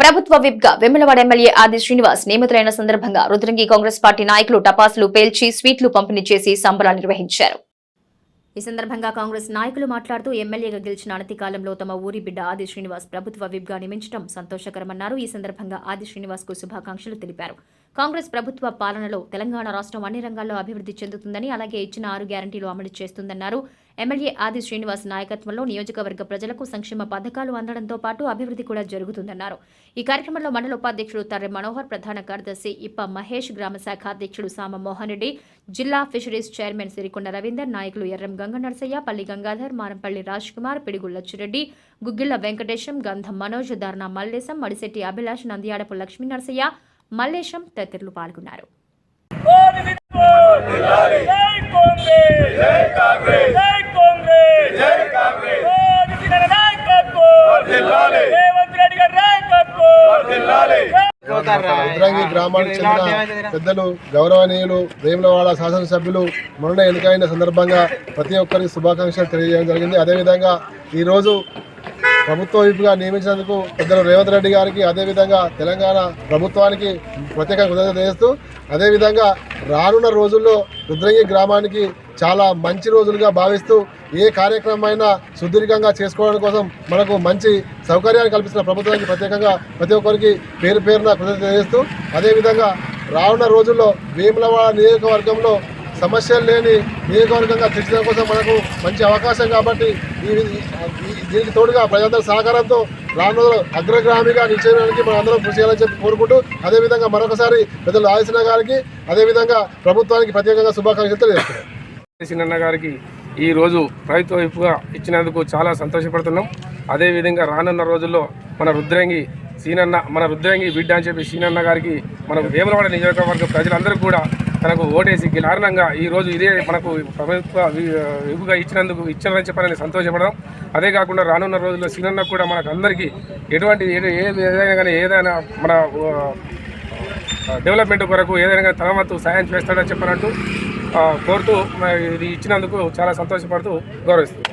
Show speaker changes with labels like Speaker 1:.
Speaker 1: ప్రభుత్వ విప్గా వెమ్మలవాడ ఎమ్మెల్యే ఆది శ్రీనివాస్ నియమితులైన సందర్భంగా రుద్రంగి కాంగ్రెస్ పార్టీ నాయకులు టపాసులు పేల్చి స్వీట్లు పంపిణీ చేసి సంబరాలు నిర్వహించారు. ఈ సందర్భంగా కాంగ్రెస్ నాయకులు మాట్లాడుతూ ఎమ్మెల్యేగా గెలిచిన అనతి కాలంలో తమ ఊరి బిడ్డ ఆది శ్రీనివాస్ ప్రభుత్వ విప్గా నియమించడం సంతోషకరమన్నారు. ఈ సందర్భంగా ఆది శ్రీనివాస్కు శుభాకాంక్షలు తెలిపారు. కాంగ్రెస్ ప్రభుత్వ పాలనలో తెలంగాణ రాష్ట్రం అన్ని రంగాల్లో అభివృద్ధి చెందుతుందని అలాగే ఇచ్చిన ఆరు గ్యారంటీలు అమలు చేస్తుందన్నారు. ఎమ్మెల్యే ఆది శ్రీనివాస్ నాయకత్వంలో నియోజకవర్గ ప్రజలకు సంక్షేమ పథకాలు అందడంతో పాటు అభివృద్ధి కూడా జరుగుతుందన్నారు. ఈ కార్యక్రమంలో మండల ఉపాధ్యక్షుడు తర్రె మనోహర్ ప్రధాన కార్యదర్శి ఇప్ప మహేష్ గ్రామ శాఖ అధ్యక్షుడు సామ మోహన్ రెడ్డి జిల్లా ఫిషరీస్ చైర్మన్ సిరికొండ రవీందర్ నాయకులు ఎర్రం గంగ నరసయ్య పల్లి గంగాధర్ మారంపల్లి రాజ్ కుమార్ పిడిగుల్లచ్చిరెడ్డి గుగ్గిళ్ళ వెంకటేశం గంధం మనోజ్ ధర్నా మల్లేశం మడిశెట్టి అభిలాష్ నందియాడపు లక్ష్మీ నరసయ్య మల్లేశం తదితరులు పాల్గొన్నారు.
Speaker 2: జై కాంగ్రెస్! జై కాంగ్రెస్! జై కాంగ్రెస్! జై కాంగ్రెస్! జై నాయకత్వం! రేవంత్ రెడ్డి గారి నాయకత్వం!
Speaker 3: రుద్రంగి గ్రామానికి చెందిన పెద్దలు గౌరవనీయులు వేములవాడ శాసనసభ్యులు మొన్న ఎన్నికైన సందర్భంగా ప్రతి ఒక్కరికి శుభాకాంక్షలు తెలియజేయడం జరిగింది. అదేవిధంగా ఈరోజు ప్రభుత్వ వైపుగా నియమించినందుకు పెద్దలు రేవంత్ రెడ్డి గారికి అదేవిధంగా తెలంగాణ ప్రభుత్వానికి ప్రత్యేక కృతజ్ఞత చేస్తూ అదేవిధంగా రానున్న రోజుల్లో రుద్రంగి గ్రామానికి చాలా మంచి రోజులుగా భావిస్తూ ఏ కార్యక్రమం అయినా సుదీర్ఘంగా చేసుకోవడం కోసం మనకు మంచి సౌకర్యాన్ని కల్పిస్తున్న ప్రభుత్వానికి ప్రత్యేకంగా ప్రతి ఒక్కరికి పేరు పేరున కృతజ్ఞత తెలియజేస్తూ అదేవిధంగా రానున్న రోజుల్లో వేములవాడ నియోజకవర్గంలో సమస్యలు లేని నియోజకవర్గంగా తీర్చడం కోసం మనకు మంచి అవకాశం కాబట్టి దీనికి తోడుగా ప్రజలందరి సహకారంతో రాను అగ్రగ్రామిగా అగ్రగామిగా మనం అందరం కృషి చేయాలని చెప్పి కోరుకుంటూ అదేవిధంగా మరొకసారి పెద్దలు ఆదిసిన గారికి అదేవిధంగా ప్రభుత్వానికి ప్రత్యేకంగా శుభాకాంక్షలు తెలియజేస్తున్నాం.
Speaker 4: గారికి ఈ రోజు వైపుగా ఇచ్చినందుకు చాలా సంతోషపడుతున్నాం. అదేవిధంగా రానున్న రోజుల్లో మన రుద్రంగి సీనన్న మన రుద్రంగి బిడ్డ అని చెప్పి సీనన్న గారికి మన వేములవాడ నియోజకవర్గ ప్రజలందరూ కూడా తనకు ఓటేసి కారణంగా ఈ రోజు ఇదే మనకు ప్రభుత్వ విగుగా ఇచ్చినందుకు ఇచ్చారని చెప్పాలని సంతోషపడడం అదే కాకుండా రానున్న రోజుల్లో సీనన్న కూడా మనకు అందరికీ ఎటువంటి ఏదైనా కానీ ఏదైనా మన డెవలప్మెంట్ కొరకు ఏదైనా కానీ తన వంతు సాయం చేస్తాడని చెప్పనట్టు కోరుతూ మరి ఇది ఇచ్చినందుకు చాలా సంతోషపడుతూ గౌరవిస్తుంది